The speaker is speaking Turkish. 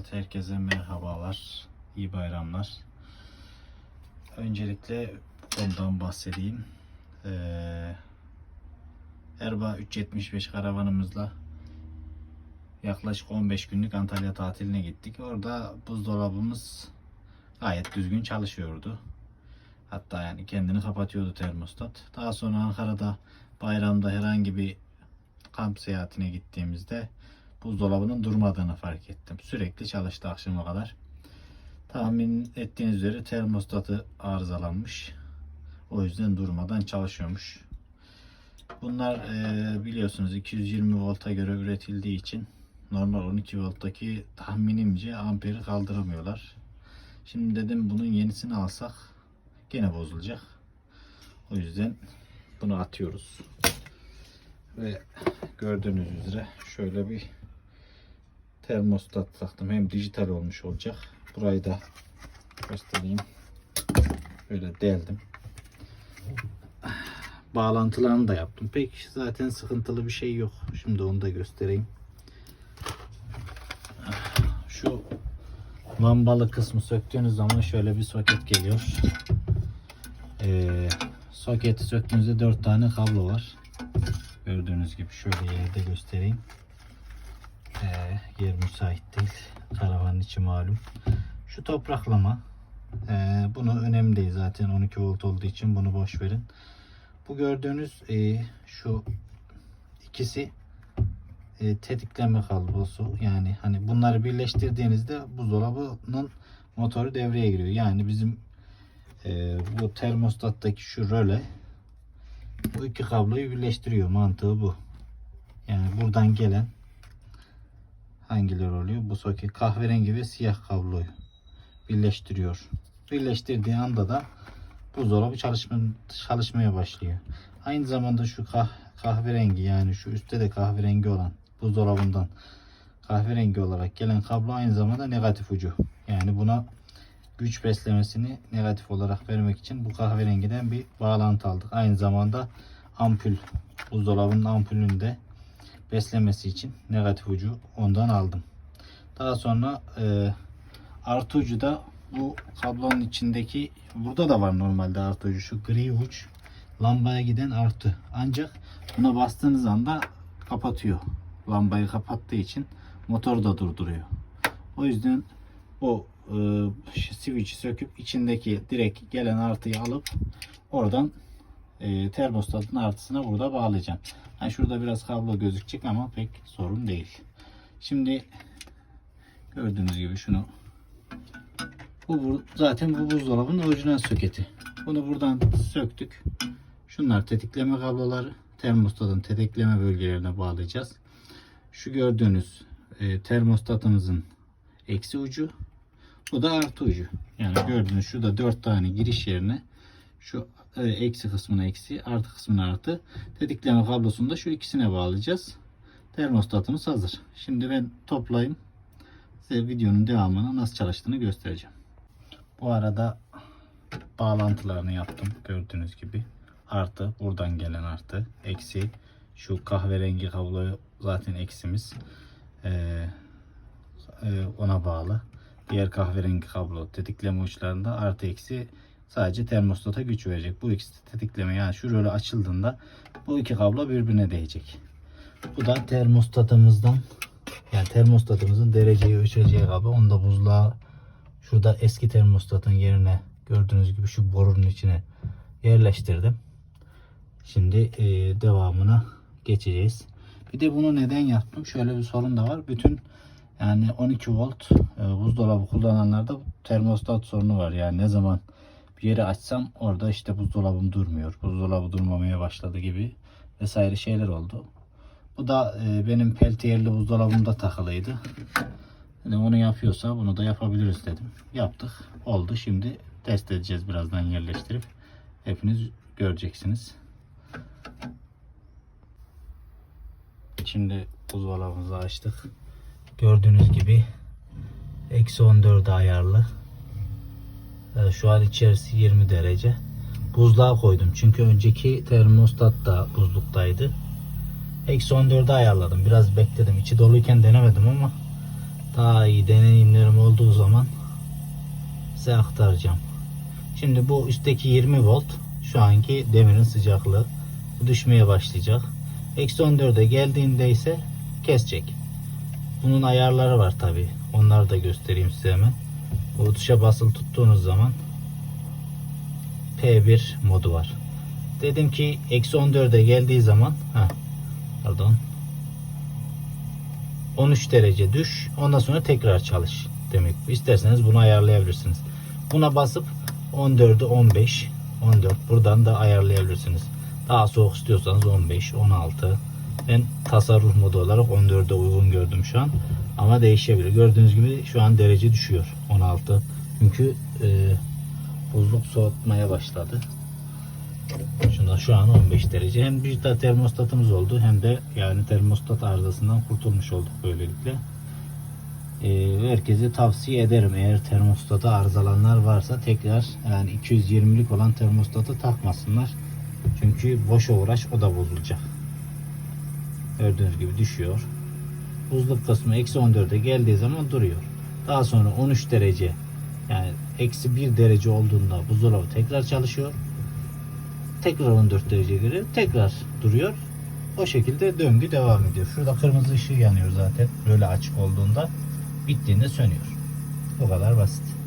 Evet herkese merhabalar. iyi bayramlar. Öncelikle bu konudan bahsedeyim. Ee, Erbaa 375 karavanımızla yaklaşık 15 günlük Antalya tatiline gittik. Orada buzdolabımız gayet düzgün çalışıyordu. Hatta yani kendini kapatıyordu termostat. Daha sonra Ankara'da bayramda herhangi bir kamp seyahatine gittiğimizde buzdolabının durmadığını fark ettim. Sürekli çalıştı akşama kadar. Tahmin ettiğiniz üzere termostatı arızalanmış. O yüzden durmadan çalışıyormuş. Bunlar eee, biliyorsunuz 220 volta göre üretildiği için normal 12 volttaki tahminimce amperi kaldıramıyorlar. Şimdi dedim bunun yenisini alsak gene bozulacak. O yüzden bunu atıyoruz. Ve gördüğünüz üzere şöyle bir termostat taktım. Hem dijital olmuş olacak. Burayı da göstereyim. Böyle deldim. Bağlantılarını da yaptım. Pek zaten sıkıntılı bir şey yok. Şimdi onu da göstereyim. Şu lambalı kısmı söktüğünüz zaman şöyle bir soket geliyor. Ee, soketi söktüğünüzde 4 tane kablo var. Gördüğünüz gibi şöyle yerde göstereyim. Ee, yer müsait değil. Karavanın içi malum. Şu topraklama. Ee, bunu önemli değil zaten 12 volt olduğu için bunu boş verin. Bu gördüğünüz e, şu ikisi e, tetikleme kablosu. Yani hani bunları birleştirdiğinizde buzdolabının motoru devreye giriyor. Yani bizim e, bu termostattaki şu röle bu iki kabloyu birleştiriyor. Mantığı bu. Yani buradan gelen hangileri oluyor? Bu soket kahverengi ve siyah kabloyu birleştiriyor. Birleştirdiği anda da buzdolabı çalışma, çalışmaya başlıyor. Aynı zamanda şu kah, kahverengi yani şu üstte de kahverengi olan buzdolabından kahverengi olarak gelen kablo aynı zamanda negatif ucu. Yani buna güç beslemesini negatif olarak vermek için bu kahverengiden bir bağlantı aldık. Aynı zamanda ampul buzdolabının ampulünü de beslemesi için negatif ucu ondan aldım. Daha sonra e, artı ucu da bu kablonun içindeki burada da var normalde artı ucu şu gri uç lambaya giden artı. Ancak buna bastığınız anda kapatıyor. Lambayı kapattığı için motoru da durduruyor. O yüzden o e, switch'i söküp içindeki direkt gelen artıyı alıp oradan e, termostatın artısına burada bağlayacağım. Yani şurada biraz kablo gözükecek ama pek sorun değil. Şimdi gördüğünüz gibi şunu bu zaten bu buzdolabının orijinal soketi. Bunu buradan söktük. Şunlar tetikleme kabloları. Termostatın tetikleme bölgelerine bağlayacağız. Şu gördüğünüz e, termostatımızın eksi ucu. Bu da artı ucu. Yani gördüğünüz şurada 4 tane giriş yerine şu e, eksi kısmına eksi, artı kısmına artı. Tetikleme kablosunu da şu ikisine bağlayacağız. Termostatımız hazır. Şimdi ben toplayayım. Size videonun devamını nasıl çalıştığını göstereceğim. Bu arada bağlantılarını yaptım. Gördüğünüz gibi. Artı buradan gelen artı. Eksi şu kahverengi kablo zaten eksimiz. Ee, ona bağlı. Diğer kahverengi kablo tetikleme uçlarında artı eksi sadece termostata güç verecek. Bu ikisi tetikleme yani şu rölü açıldığında bu iki kablo birbirine değecek. Bu da termostatımızdan yani termostatımızın dereceyi ölçeceği kablo. Onu da buzluğa şurada eski termostatın yerine gördüğünüz gibi şu borunun içine yerleştirdim. Şimdi e, devamına geçeceğiz. Bir de bunu neden yaptım? Şöyle bir sorun da var. Bütün yani 12 volt e, buzdolabı kullananlarda termostat sorunu var. Yani ne zaman yeri açsam orada işte buzdolabım durmuyor. Buzdolabı durmamaya başladı gibi vesaire şeyler oldu. Bu da e, benim peltiyerli buzdolabımda takılıydı. Yani onu yapıyorsa bunu da yapabiliriz dedim. Yaptık. Oldu. Şimdi test edeceğiz birazdan yerleştirip. Hepiniz göreceksiniz. Şimdi buzdolabımızı açtık. Gördüğünüz gibi eksi 14 ayarlı. Ee, Şu an içerisi 20 derece. Buzluğa koydum. Çünkü önceki termostat da buzluktaydı. Eksi 14'e ayarladım. Biraz bekledim. İçi doluyken denemedim ama daha iyi deneyimlerim olduğu zaman size aktaracağım. Şimdi bu üstteki 20 volt şu anki demirin sıcaklığı düşmeye başlayacak. Eksi 14'e geldiğinde ise kesecek. Bunun ayarları var tabi. Onları da göstereyim size hemen. Bu tuşa basılı tuttuğunuz zaman P1 modu var. Dedim ki eksi 14'e geldiği zaman heh, pardon 13 derece düş. Ondan sonra tekrar çalış demek. İsterseniz bunu ayarlayabilirsiniz. Buna basıp 14'ü 15, 14 buradan da ayarlayabilirsiniz. Daha soğuk istiyorsanız 15, 16. Ben tasarruf modu olarak 14'e uygun gördüm şu an. Ama değişebilir. Gördüğünüz gibi şu an derece düşüyor. 16. Çünkü e, buzluk soğutmaya başladı. Şunda şu an 15 derece. Hem dijital termostatımız oldu hem de yani termostat arızasından kurtulmuş olduk böylelikle. Ee, herkese tavsiye ederim. Eğer termostatta arızalanlar varsa tekrar yani 220'lik olan termostatı takmasınlar. Çünkü boş uğraş o da bozulacak. Gördüğünüz gibi düşüyor. Buzluk kısmı eksi 14'e geldiği zaman duruyor. Daha sonra 13 derece yani eksi 1 derece olduğunda buzdolabı tekrar çalışıyor tekrar 14 derece geliyor. Tekrar duruyor. O şekilde döngü devam ediyor. Şurada kırmızı ışığı yanıyor zaten. Böyle açık olduğunda bittiğinde sönüyor. Bu kadar basit.